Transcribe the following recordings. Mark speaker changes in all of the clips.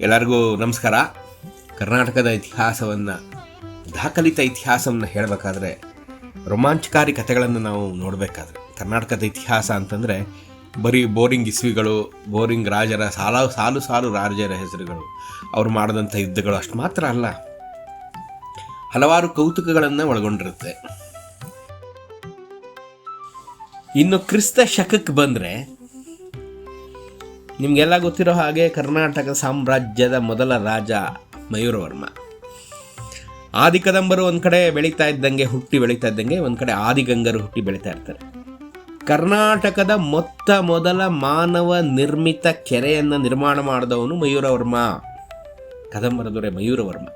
Speaker 1: ಎಲ್ಲರಿಗೂ ನಮಸ್ಕಾರ. ಕರ್ನಾಟಕದ ಇತಿಹಾಸವನ್ನು, ದಾಖಲಿತ ಇತಿಹಾಸವನ್ನು ಹೇಳಬೇಕಾದ್ರೆ, ರೋಮಾಂಚಕಾರಿ ಕಥೆಗಳನ್ನು ನಾವು ನೋಡಬೇಕಾದ್ರೆ. ಕರ್ನಾಟಕದ ಇತಿಹಾಸ ಅಂತಂದರೆ, ಬರೀ ಬೋರಿಂಗ್ ಇಸ್ವಿಗಳು, ಬೋರಿಂಗ್ ರಾಜರ, ಸಾಲ, ಸಾಲು ಸಾಲು ರಾಜರ ಹೆಸರುಗಳು. ಅವರು ಮಾಡಿದಂಥ ಯುದ್ಧಗಳು ಅಷ್ಟು ಮಾತ್ರ ಅಲ್ಲ. ಹಲವಾರು ಕೌತುಕಗಳನ್ನು ಒಳಗೊಂಡಿರುತ್ತೆ. ಇನ್ನು ಕ್ರಿಸ್ತ ಶಕಕ್ಕೆ ಬಂದರೆ ನಿಮಗೆಲ್ಲ ಗೊತ್ತಿರೋ ಹಾಗೆ ಕರ್ನಾಟಕ ಸಾಮ್ರಾಜ್ಯದ ಮೊದಲ ರಾಜ ಮಯೂರವರ್ಮ ಆದಿಕದಂಬರು ಒಂದು ಕಡೆ ಬೆಳೀತಾ ಇದ್ದಂಗೆ ಹುಟ್ಟಿ ಬೆಳೀತಾ ಇದ್ದಂಗೆ ಒಂದು ಕಡೆ ಆದಿಗಂಗರು ಹುಟ್ಟಿ ಬೆಳೀತಾ ಇರ್ತಾರೆ. ಕರ್ನಾಟಕದ ಮೊತ್ತ ಮೊದಲ ಮಾನವ ನಿರ್ಮಿತ ಕೆರೆಯನ್ನು ನಿರ್ಮಾಣ ಮಾಡಿದವನು ಮಯೂರವರ್ಮ ಕದಂಬರ ದೊರೆ ಮಯೂರವರ್ಮ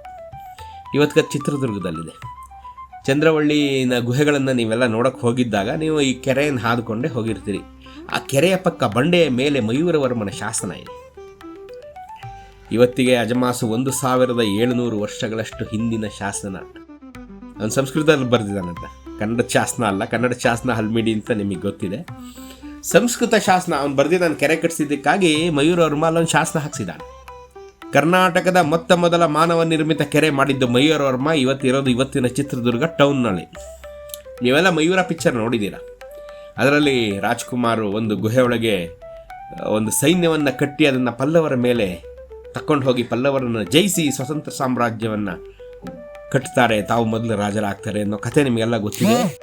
Speaker 1: ಇವತ್ತು ಚಿತ್ರದುರ್ಗದಲ್ಲಿದೆ. ಚಂದ್ರವಳ್ಳಿನ ಗುಹೆಗಳನ್ನು ನೀವೆಲ್ಲ ನೋಡೋಕ್ಕೆ ಹೋಗಿದ್ದಾಗ ನೀವು ಈ ಕೆರೆಯನ್ನು ಹಾದುಕೊಂಡೇ ಹೋಗಿರ್ತೀರಿ. ಆ ಕೆರೆಯ ಪಕ್ಕ ಬಂಡೆಯ ಮೇಲೆ ಮಯೂರವರ್ಮನ ಶಾಸನ ಇದೆ. ಇವತ್ತಿಗೆ ಅಜಮಾಸು ಒಂದು ಸಾವಿರದ ಏಳುನೂರು ವರ್ಷಗಳಷ್ಟು ಹಿಂದಿನ ಶಾಸನ ಅವನು ಸಂಸ್ಕೃತದಲ್ಲಿ ಬರೆದಿದ್ದಾನಂತ. ಕನ್ನಡ ಶಾಸನ ಅಲ್ಲ, ಕನ್ನಡ ಶಾಸನ ಹಲ್ಮಿಡಿ ಅಂತ ನಿಮಗೆ ಗೊತ್ತಿದೆ. ಸಂಸ್ಕೃತ ಶಾಸನ, ಅವನು ಬರೆದಿದ್ದಾನೆ ಕೆರೆ ಕಟ್ಟಿಸಿದ್ದಕ್ಕಾಗಿ ಮಯೂರವರ್ಮ ಅಲ್ಲೊಂದು ಶಾಸನ ಹಾಕ್ಸಿದ್ದಾನೆ. ಕರ್ನಾಟಕದ ಮೊತ್ತ ಮೊದಲ ಮಾನವ ನಿರ್ಮಿತ ಕೆರೆ ಮಾಡಿದ್ದು ಮಯೂರವರ್ಮ, ಇವತ್ತಿರೋದು ಇವತ್ತಿನ ಚಿತ್ರದುರ್ಗ ಟೌನ್ನಲ್ಲಿ. ನೀವೆಲ್ಲ ಮಯೂರ ಪಿಕ್ಚರ್ ನೋಡಿದ್ದೀರಾ? ಅದರಲ್ಲಿ ರಾಜ್ಕುಮಾರ್ ಒಂದು ಗುಹೆಯೊಳಗೆ ಒಂದು ಸೈನ್ಯವನ್ನು ಕಟ್ಟಿ ಅದನ್ನು ಪಲ್ಲವರ ಮೇಲೆ ತಕ್ಕೊಂಡು ಹೋಗಿ ಪಲ್ಲವರನ್ನು ಜಯಿಸಿ ಸ್ವತಂತ್ರ ಸಾಮ್ರಾಜ್ಯವನ್ನು ಕಟ್ತಾರೆ. ತಾವು ಮೊದಲು ರಾಜರಾಗ್ತಾರೆ ಅನ್ನೋ ಕಥೆ ನಿಮಗೆಲ್ಲ ಗೊತ್ತಿದೆ.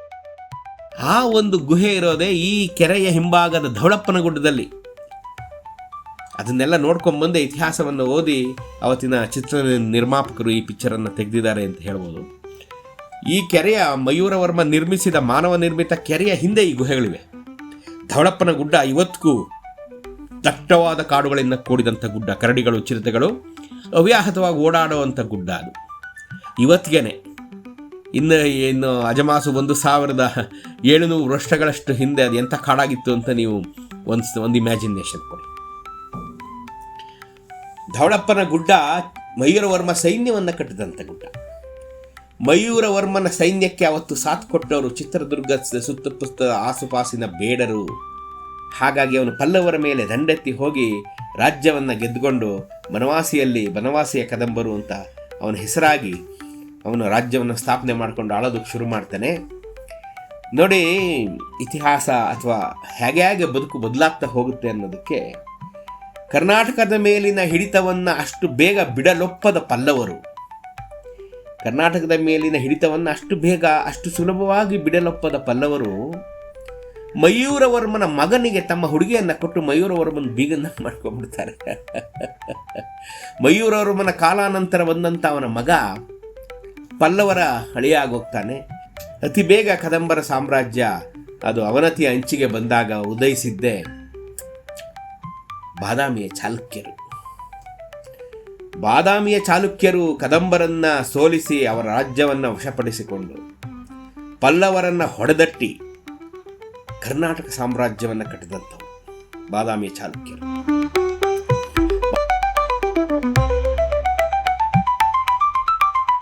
Speaker 1: ಆ ಒಂದು ಗುಹೆ ಇರೋದೇ ಈ ಕೆರೆಯ ಹಿಂಭಾಗದ ಧವಳಪ್ಪನ ಗುಡ್ಡದಲ್ಲಿ ಅದನ್ನೆಲ್ಲ ನೋಡ್ಕೊಂಡ್ಬಂದೆ ಇತಿಹಾಸವನ್ನು ಓದಿ ಅವತ್ತಿನ ಚಿತ್ರ ನಿರ್ಮಾಪಕರು ಈ ಪಿಕ್ಚರನ್ನು ತೆಗೆದಿದ್ದಾರೆ ಅಂತ ಹೇಳ್ಬೋದು. ಈ ಕೆರೆಯ ಮಯೂರವರ್ಮ ನಿರ್ಮಿಸಿದ ಮಾನವ ನಿರ್ಮಿತ ಕೆರೆಯ ಹಿಂದೆ ಈ ಗುಹೆಗಳಿವೆ. ಧವಳಪ್ಪನ ಗುಡ್ಡ ಇವತ್ತಿಗೂ ದಟ್ಟವಾದ ಕಾಡುಗಳಿಂದ ಕೂಡಿದಂಥ ಗುಡ್ಡ, ಕರಡಿಗಳು, ಚಿರತೆಗಳು, ಅವ್ಯಾಹತವಾಗಿ ಓಡಾಡುವಂಥ ಗುಡ್ಡ ಅದು. ಇವತ್ತಿಗೇನೆ ಇನ್ನು ಇನ್ನು ಅಜಮಾಸು ಒಂದು ಸಾವಿರದ ಏಳುನೂರು ವರ್ಷಗಳಷ್ಟು ಹಿಂದೆ ಅದು ಎಂಥ ಕಾಡಾಗಿತ್ತು ಅಂತ ನೀವು ಒಂದು ಒಂದು ಇಮ್ಯಾಜಿನೇಷನ್ ಕೊಡಿ. ಧವಳಪ್ಪನ ಗುಡ್ಡ ಮಯೂರವರ್ಮ ಸೈನ್ಯವನ್ನು ಕಟ್ಟಿದಂಥ ಗುಡ್ಡ. ಮಯೂರವರ್ಮನ ಸೈನ್ಯಕ್ಕೆ ಅವತ್ತು ಸಾಥ್ ಕೊಟ್ಟವರು ಚಿತ್ರದುರ್ಗ ಸುತ್ತಪುತ್ತ ಆಸುಪಾಸಿನ ಬೇಡರು. ಹಾಗಾಗಿ ಅವನು ಪಲ್ಲವರ ಮೇಲೆ ದಂಡೆತ್ತಿ ಹೋಗಿ ರಾಜ್ಯವನ್ನು ಗೆದ್ದುಕೊಂಡು ಬನವಾಸಿಯಲ್ಲಿ ಬನವಾಸಿಯ ಕದಂಬರು ಅಂತ ಅವನ ಹೆಸರಾಗಿ ಅವನು ರಾಜ್ಯವನ್ನು ಸ್ಥಾಪನೆ ಮಾಡಿಕೊಂಡು ಆಳೋದಕ್ಕೆ ಶುರು ಮಾಡ್ತಾನೆ. ನೋಡಿ, ಇತಿಹಾಸ ಅಥವಾ ಹೇಗೆ ಹೇಗೆ ಬದುಕು ಬದಲಾಗ್ತಾ ಹೋಗುತ್ತೆ ಅನ್ನೋದಕ್ಕೆ ಕರ್ನಾಟಕದ ಮೇಲಿನ ಹಿಡಿತವನ್ನು ಅಷ್ಟು ಬೇಗ ಬಿಡಲೊಪ್ಪದ ಪಲ್ಲವರು. ಕರ್ನಾಟಕದ ಮೇಲಿನ ಹಿಡಿತವನ್ನು ಅಷ್ಟು ಬೇಗ, ಅಷ್ಟು ಸುಲಭವಾಗಿ ಬಿಡಲೊಪ್ಪದ ಪಲ್ಲವರು ಮಯೂರವರ್ಮನ ಮಗನಿಗೆ ತಮ್ಮ ಹುಡುಗಿಯನ್ನು ಕೊಟ್ಟು ಮಯೂರವರ್ಮನ ಬೀಗನ್ನ ಮಾಡ್ಕೊಂಡ್ಬಿಡ್ತಾರೆ. ಮಯೂರವರ್ಮನ ಕಾಲಾನಂತರ ಬಂದಂಥ ಅವನ ಮಗ ಪಲ್ಲವರ ಹಳಿಯಾಗೋಗ್ತಾನೆ. ಅತಿ ಬೇಗ ಕದಂಬರ ಸಾಮ್ರಾಜ್ಯ ಅದು ಅವನತಿಯ ಅಂಚಿಗೆ ಬಂದಾಗ ಉದಯಿಸಿದ್ದೇ ಬಾದಾಮಿಯ ಚಾಲುಕ್ಯರು. ಬಾದಾಮಿಯ ಚಾಲುಕ್ಯರು ಕದಂಬರನ್ನ ಸೋಲಿಸಿ ಅವರ ರಾಜ್ಯವನ್ನು ವಶಪಡಿಸಿಕೊಂಡು ಪಲ್ಲವರನ್ನ ಹೊಡೆದಟ್ಟಿ ಕರ್ನಾಟಕ ಸಾಮ್ರಾಜ್ಯವನ್ನು ಕಟ್ಟಿದಂಥವು ಬಾದಾಮಿಯ ಚಾಲುಕ್ಯರು.